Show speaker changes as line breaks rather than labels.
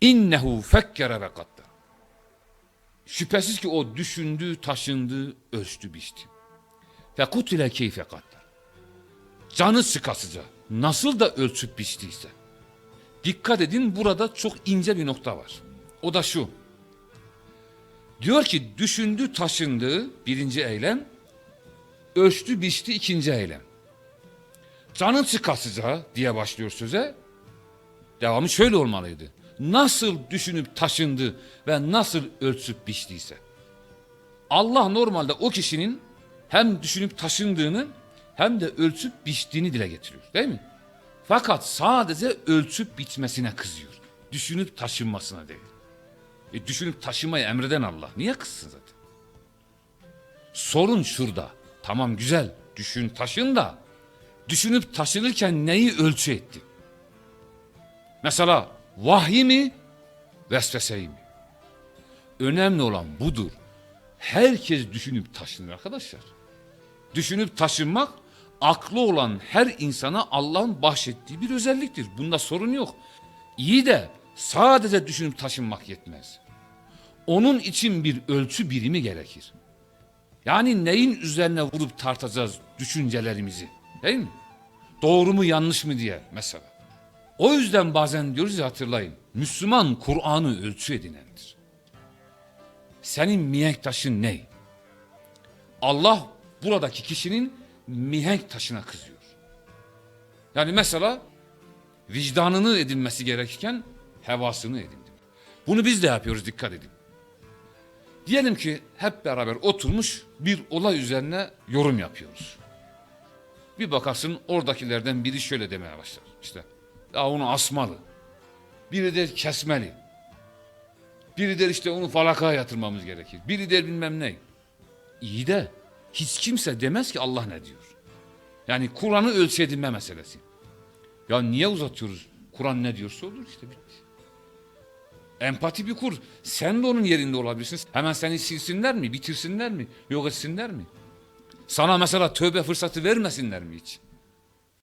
İnnehu fekkere ve kaddar. Şüphesiz ki o düşündü, taşındı, ölçtü, biçti. Ve kutile keyfe kaddar. Canı sıkasıca nasıl da ölçüp biçtiyse. Dikkat edin burada çok ince bir nokta var. O da şu. Diyor ki düşündü, taşındı birinci eylem. Ölçtü, biçti ikinci eylem. Canın sıkasıca diye başlıyor söze. Devamı şöyle olmalıydı. Nasıl düşünüp taşındı ve nasıl ölçüp biçtiyse. Allah normalde o kişinin hem düşünüp taşındığını hem de ölçüp biçtiğini dile getiriyor değil mi? Fakat sadece ölçüp bitmesine kızıyor. Düşünüp taşınmasına değil. E düşünüp taşımayı emreden Allah. Niye kızsın zaten? Sorun şurada. Tamam güzel. Düşün taşın da. Düşünüp taşınırken neyi ölçü etti? Mesela vahyi mi? Vesveseyi mi? Önemli olan budur. Herkes düşünüp taşınır arkadaşlar. Düşünüp taşınmak aklı olan her insana Allah'ın bahşettiği bir özelliktir. Bunda sorun yok. İyi de sadece düşünüp taşınmak yetmez. Onun için bir ölçü birimi gerekir. Yani neyin üzerine vurup tartacağız düşüncelerimizi değil mi? Doğru mu yanlış mı diye mesela. O yüzden bazen diyoruz ya hatırlayın. Müslüman Kur'an'ı ölçü edinendir. Senin mihenk taşın ne? Allah buradaki kişinin mihenk taşına kızıyor. Yani mesela vicdanını edinmesi gerekirken hevasını edindi. Bunu biz de yapıyoruz dikkat edin. Diyelim ki hep beraber oturmuş bir olay üzerine yorum yapıyoruz. Bir bakarsın oradakilerden biri şöyle demeye başlar. İşte ya onu asmalı. Biri der kesmeli. Biri der işte onu falakaya yatırmamız gerekir. Biri der bilmem ne. İyi de hiç kimse demez ki Allah ne diyor. Yani Kur'an'ı ölçü edinme meselesi. Ya niye uzatıyoruz? Kur'an ne diyorsa olur işte bitti. Empati bir kur. Sen de onun yerinde olabilirsin. Hemen seni silsinler mi? Bitirsinler mi? Yok etsinler mi? Sana mesela tövbe fırsatı vermesinler mi hiç?